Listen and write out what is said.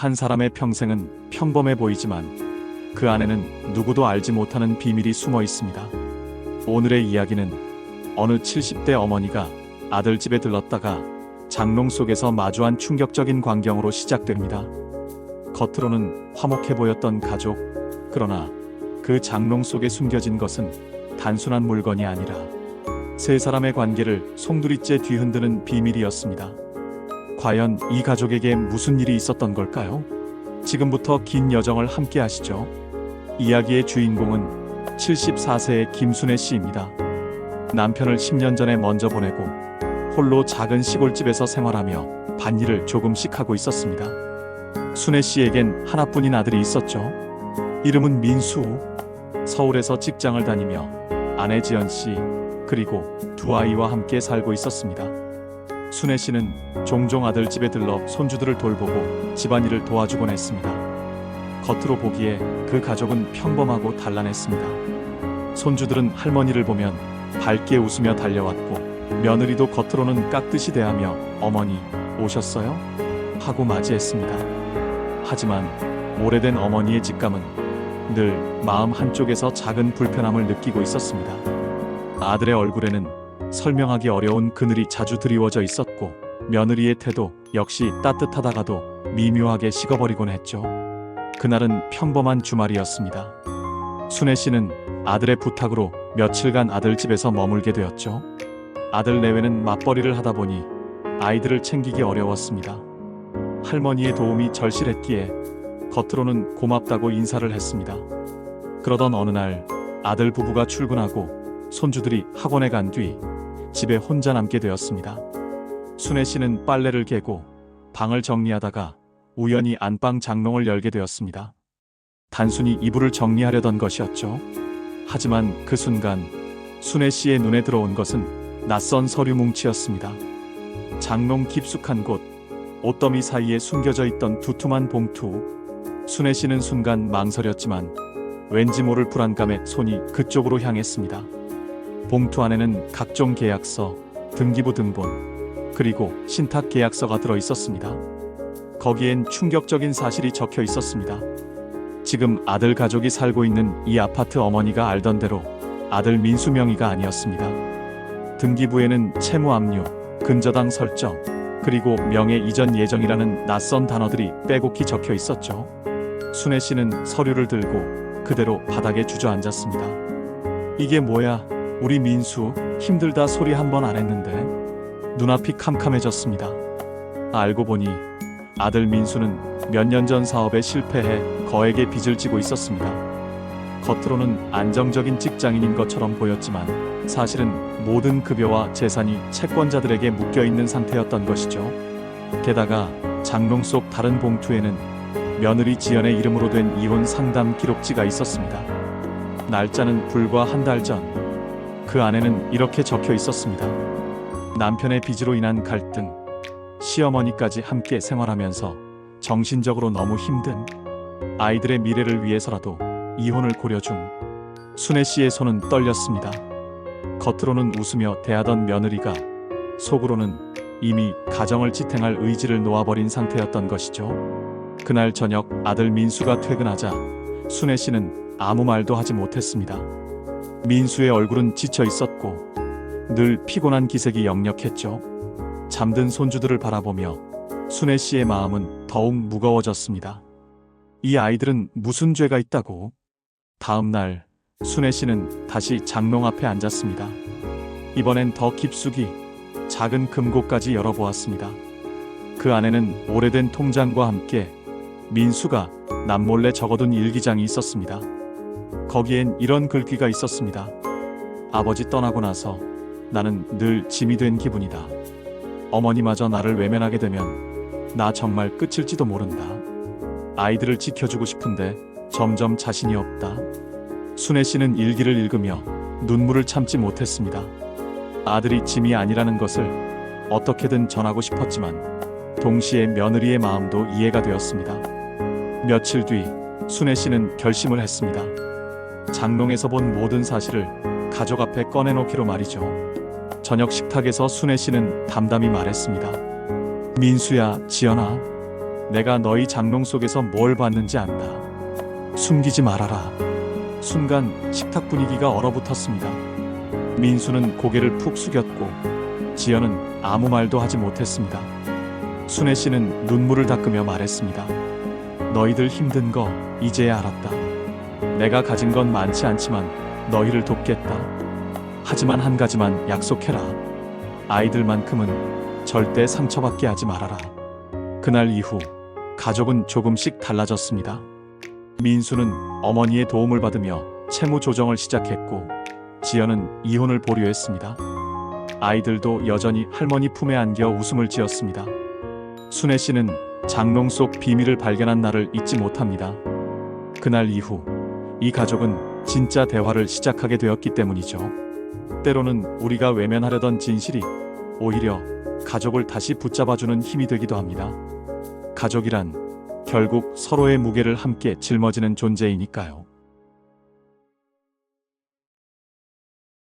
한 사람의 평생은 평범해 보이지만 그 안에는 누구도 알지 못하는 비밀이 숨어 있습니다. 오늘의 이야기는 어느 70대 어머니가 아들 집에 들렀다가 장롱 속에서 마주한 충격적인 광경으로 시작됩니다. 겉으로는 화목해 보였던 가족, 그러나 그 장롱 속에 숨겨진 것은 단순한 물건이 아니라 세 사람의 관계를 송두리째 뒤흔드는 비밀이었습니다. 과연 이 가족에게 무슨 일이 있었던 걸까요? 지금부터 긴 여정을 함께 하시죠. 이야기의 주인공은 74세의 김순애 씨입니다. 남편을 10년 전에 먼저 보내고 홀로 작은 시골집에서 생활하며 반일을 조금씩 하고 있었습니다. 순애 씨에겐 하나뿐인 아들이 있었죠. 이름은 민수. 서울에서 직장을 다니며 아내 지연 씨 그리고 두 아이와 함께 살고 있었습니다. 순애 씨는 종종 아들 집에 들러 손주들을 돌보고 집안일을 도와주곤 했습니다. 겉으로 보기에 그 가족은 평범하고 단란했습니다. 손주들은 할머니를 보면 밝게 웃으며 달려왔고 며느리도 겉으로는 깍듯이 대하며 어머니 오셨어요? 하고 맞이했습니다. 하지만 오래된 어머니의 직감은 늘 마음 한쪽에서 작은 불편함을 느끼고 있었습니다. 아들의 얼굴에는 설명하기 어려운 그늘이 자주 드리워져 있었고 며느리의 태도 역시 따뜻하다가도 미묘하게 식어버리곤 했죠. 그날은 평범한 주말이었습니다. 순애 씨는 아들의 부탁으로 며칠간 아들 집에서 머물게 되었죠. 아들 내외는 맞벌이를 하다 보니 아이들을 챙기기 어려웠습니다. 할머니의 도움이 절실했기에 겉으로는 고맙다고 인사를 했습니다. 그러던 어느 날 아들 부부가 출근하고 손주들이 학원에 간 뒤 집에 혼자 남게 되었습니다. 순애 씨는 빨래를 개고 방을 정리하다가 우연히 안방 장롱을 열게 되었습니다. 단순히 이불을 정리하려던 것이었죠. 하지만 그 순간 순애 씨의 눈에 들어온 것은 낯선 서류 뭉치였습니다. 장롱 깊숙한 곳, 옷더미 사이에 숨겨져 있던 두툼한 봉투. 순애 씨는 순간 망설였지만 왠지 모를 불안감에 손이 그쪽으로 향했습니다. 봉투 안에는 각종 계약서, 등기부 등본, 그리고 신탁 계약서가 들어 있었습니다. 거기엔 충격적인 사실이 적혀 있었습니다. 지금 아들 가족이 살고 있는 이 아파트 어머니가 알던 대로 아들 민수 명의가 아니었습니다. 등기부에는 채무 압류, 근저당 설정, 그리고 명예 이전 예정이라는 낯선 단어들이 빼곡히 적혀 있었죠. 순애 씨는 서류를 들고 그대로 바닥에 주저앉았습니다. 이게 뭐야? 우리 민수 힘들다 소리 한 번 안 했는데 눈앞이 캄캄해졌습니다. 알고 보니 아들 민수는 몇 년 전 사업에 실패해 거액의 빚을 지고 있었습니다. 겉으로는 안정적인 직장인인 것처럼 보였지만 사실은 모든 급여와 재산이 채권자들에게 묶여 있는 상태였던 것이죠. 게다가 장롱 속 다른 봉투에는 며느리 지연의 이름으로 된 이혼 상담 기록지가 있었습니다. 날짜는 불과 한 달 전. 그 안에는 이렇게 적혀 있었습니다. 남편의 빚으로 인한 갈등, 시어머니까지 함께 생활하면서 정신적으로 너무 힘든 아이들의 미래를 위해서라도 이혼을 고려 중 순애 씨의 손은 떨렸습니다. 겉으로는 웃으며 대하던 며느리가 속으로는 이미 가정을 지탱할 의지를 놓아버린 상태였던 것이죠. 그날 저녁 아들 민수가 퇴근하자 순애 씨는 아무 말도 하지 못했습니다. 민수의 얼굴은 지쳐 있었고 늘 피곤한 기색이 역력했죠. 잠든 손주들을 바라보며 순애 씨의 마음은 더욱 무거워졌습니다. 이 아이들은 무슨 죄가 있다고? 다음 날 순애 씨는 다시 장롱 앞에 앉았습니다. 이번엔 더 깊숙이 작은 금고까지 열어보았습니다. 그 안에는 오래된 통장과 함께 민수가 남몰래 적어둔 일기장이 있었습니다. 거기엔 이런 글귀가 있었습니다. 아버지 떠나고 나서 나는 늘 짐이 된 기분이다. 어머니마저 나를 외면하게 되면 나 정말 끝일지도 모른다. 아이들을 지켜주고 싶은데 점점 자신이 없다. 순애 씨는 일기를 읽으며 눈물을 참지 못했습니다. 아들이 짐이 아니라는 것을 어떻게든 전하고 싶었지만 동시에 며느리의 마음도 이해가 되었습니다. 며칠 뒤 순애 씨는 결심을 했습니다. 장롱에서 본 모든 사실을 가족 앞에 꺼내놓기로 말이죠. 저녁 식탁에서 순애 씨는 담담히 말했습니다. 민수야, 지연아, 내가 너희 장롱 속에서 뭘 봤는지 안다. 숨기지 말아라. 순간 식탁 분위기가 얼어붙었습니다. 민수는 고개를 푹 숙였고 지연은 아무 말도 하지 못했습니다. 순애 씨는 눈물을 닦으며 말했습니다. 너희들 힘든 거 이제야 알았다. 내가 가진 건 많지 않지만 너희를 돕겠다. 하지만 한 가지만 약속해라. 아이들만큼은 절대 상처받게 하지 말아라. 그날 이후 가족은 조금씩 달라졌습니다. 민수는 어머니의 도움을 받으며 채무 조정을 시작했고 지연은 이혼을 보류했습니다. 아이들도 여전히 할머니 품에 안겨 웃음을 지었습니다. 순애 씨는 장롱 속 비밀을 발견한 날을 잊지 못합니다. 그날 이후 이 가족은 진짜 대화를 시작하게 되었기 때문이죠. 때로는 우리가 외면하려던 진실이 오히려 가족을 다시 붙잡아주는 힘이 되기도 합니다. 가족이란 결국 서로의 무게를 함께 짊어지는 존재이니까요.